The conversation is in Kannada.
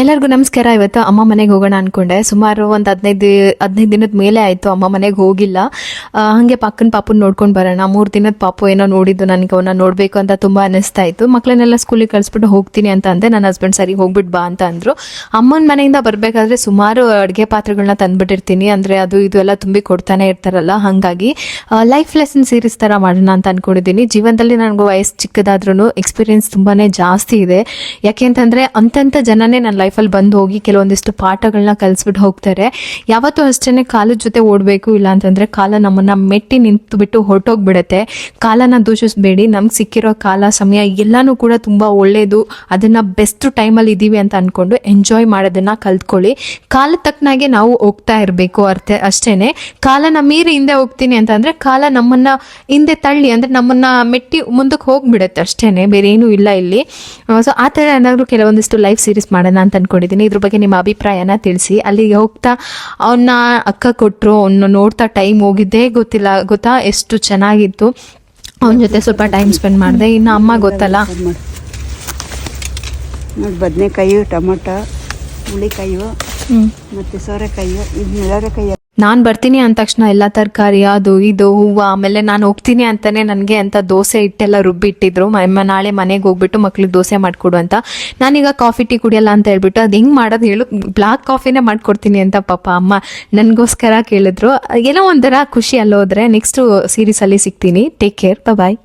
ಎಲ್ಲರಿಗೂ ನಮಸ್ಕಾರ. ಇವತ್ತು ಅಮ್ಮ ಮನೆಗೆ ಹೋಗೋಣ ಅನ್ಕೊಂಡೆ. ಸುಮಾರು ಒಂದು ಹದಿನೈದು ಹದಿನೈದು ದಿನದ ಮೇಲೆ ಆಯಿತು ಅಮ್ಮ ಮನೆಗೆ ಹೋಗಿಲ್ಲ. ಹಾಗೆ ಪಕ್ಕನ ಪಾಪುನ ನೋಡ್ಕೊಂಡು ಬರೋಣ. ಮೂರು ದಿನದ ಪಾಪು ಏನೋ ನೋಡಿದ್ದು ನನಗೆ ಅವನ್ನ ನೋಡಬೇಕು ಅಂತ ತುಂಬ ಅನಿಸ್ತಾ ಇತ್ತು. ಮಕ್ಕಳನ್ನೆಲ್ಲ ಸ್ಕೂಲಿಗೆ ಕಳಿಸ್ಬಿಟ್ಟು ಹೋಗ್ತೀನಿ ಅಂತ ಅಂದೆ. ನನ್ನ ಹಸ್ಬೆಂಡ್ ಸರಿ ಹೋಗ್ಬಿಟ್ಟು ಬಾ ಅಂತ ಅಂದರು. ಅಮ್ಮನ ಮನೆಯಿಂದ ಬರಬೇಕಾದ್ರೆ ಸುಮಾರು ಅಡುಗೆ ಪಾತ್ರೆಗಳನ್ನ ತಂದ್ಬಿಟ್ಟಿರ್ತೀನಿ. ಅಂದರೆ ಅದು ಇದು ಎಲ್ಲ ತುಂಬಿ ಕೊಡ್ತಾನೆ ಇರ್ತಾರಲ್ಲ, ಹಾಗಾಗಿ ಲೈಫ್ ಲೆಸನ್ ಸೀರೀಸ್ ಥರ ಮಾಡೋಣ ಅಂತ ಅಂದ್ಕೊಂಡಿದ್ದೀನಿ ಜೀವನದಲ್ಲಿ ನನಗೆ ವಯಸ್ಸು ಚಿಕ್ಕದಾದ್ರೂ ಎಕ್ಸ್ಪೀರಿಯನ್ಸ್ ತುಂಬಾ ಜಾಸ್ತಿ ಇದೆ. ಯಾಕೆ ಅಂತಂದರೆ ಅಂತಂಥ ಜನನೇ ನನ್ನ ಲೈಫಲ್ಲಿ ಬಂದು ಹೋಗಿ ಕೆಲವೊಂದಿಷ್ಟು ಪಾಠಗಳನ್ನ ಕಲಿಸ್ಬಿಟ್ಟು ಹೋಗ್ತಾರೆ. ಯಾವತ್ತೂ ಅಷ್ಟೇ ಕಾಲದ ಜೊತೆ ಓಡಬೇಕು ಇಲ್ಲ ಅಂತಂದರೆ ಕಾಲ ನಮ್ಮನ್ನು ಮೆಟ್ಟಿ ನಿಂತು ಬಿಟ್ಟು ಹೊರಟೋಗ್ಬಿಡುತ್ತೆ. ಕಾಲನ ದೂಷಿಸಬೇಡಿ, ನಮ್ಗೆ ಸಿಕ್ಕಿರೋ ಕಾಲ, ಸಮಯ ಎಲ್ಲನೂ ಕೂಡ ತುಂಬ ಒಳ್ಳೆಯದು ಅದನ್ನು ಬೆಸ್ಟ್ ಟೈಮಲ್ಲಿ ಇದ್ದೀವಿ ಅಂತ ಅಂದ್ಕೊಂಡು ಎಂಜಾಯ್ ಮಾಡೋದನ್ನು ಕಲ್ತ್ಕೊಳ್ಳಿ. ಕಾಲ ತಕ್ಕನಾಗೆ ನಾವು ಹೋಗ್ತಾ ಇರಬೇಕು ಅರ್ಥ ಅಷ್ಟೇ ಕಾಲನ ಮೀರಿ ಹಿಂದೆ ಹೋಗ್ತೀನಿ ಅಂತಂದರೆ ಕಾಲ ನಮ್ಮನ್ನು ಹಿಂದೆ ತಳ್ಳಿ, ಅಂದರೆ ನಮ್ಮನ್ನು ಮೆಟ್ಟಿ ಮುಂದಕ್ಕೆ ಹೋಗ್ಬಿಡುತ್ತೆ ಅಷ್ಟೇ ಬೇರೆ ಏನೂ ಇಲ್ಲ. ಇಲ್ಲಿ ಸೊ ಆ ಥರ ಏನಾದರೂ ಕೆಲವೊಂದಿಷ್ಟು ಲೈಫ್ ಸೀರೀಸ್ ಮಾಡೋಣ ಅಂತ ಅನ್ಕೊಂಡಿದ್ದೀನಿ ಇದ್ರ ಬಗ್ಗೆ ನಿಮ್ಮ ಅಭಿಪ್ರಾಯನ ತಿಳಿಸಿ. ಅಲ್ಲಿಗೆ ಹೋಗ್ತಾ ಅವನ್ನ ಅಕ್ಕ ಕೊಟ್ಟರು ಅವನ್ನ ನೋಡ್ತಾ ಟೈಮ್ ಹೋಗಿದ್ದೇ ಗೊತ್ತಿಲ್ಲ. ಗೊತ್ತಾ? ಎಷ್ಟು ಚೆನ್ನಾಗಿತ್ತು. ಅವನ ಜೊತೆ ಸ್ವಲ್ಪ ಟೈಮ್ ಸ್ಪೆಂಡ್ ಮಾಡಿದೆ. ಇನ್ನು ಅಮ್ಮ ಗೊತ್ತಲ್ಲ. ನೋಡಿ ಬದನೆಕಾಯಿ ಟೊಮೊಟೊ ಹುಳಿಕಾಯಿ ಮತ್ತು ಸೋರೆಕಾಯಿ ಇದು ಮೆಳರೆಕಾಯಿ ನಾನು ಬರ್ತೀನಿ ಅಂದ ತಕ್ಷಣ ಎಲ್ಲ ತರಕಾರಿ, ಅದು, ಇದು, ಹೂವು, ಆಮೇಲೆ ನಾನು ಹೋಗ್ತೀನಿ ಅಂತಲೇ ನನಗೆ ಅಂತ ದೋಸೆ ಹಿಟ್ಟೆಲ್ಲ ರುಬ್ಬಿಟ್ಟಿದ್ರು. ನಾಳೆ ಮನೆಗೆ ಹೋಗ್ಬಿಟ್ಟು ಮಕ್ಳಿಗೆ ದೋಸೆ ಮಾಡಿಕೊಡು ಅಂತ. ನಾನೀಗ ಕಾಫಿ, ಟೀ ಕುಡಿಯಲ್ಲ ಅಂತ ಹೇಳ್ಬಿಟ್ಟು ಅದು ಹೆಂಗೆ ಮಾಡೋದು ಹೇಳು. ಬ್ಲಾಕ್ ಕಾಫಿನೇ ಮಾಡ್ಕೊಡ್ತೀನಿ ಅಂತ ಪಾಪ ಅಮ್ಮ ನನಗೋಸ್ಕರ ಕೇಳಿದ್ರು. ಏನೋ ಒಂಥರ ಖುಷಿ ಅಲ್ಲೋದ್ರೆ ನೆಕ್ಸ್ಟ್ ಸೀರೀಸಲ್ಲಿ ಸಿಗ್ತೀನಿ. Take care bye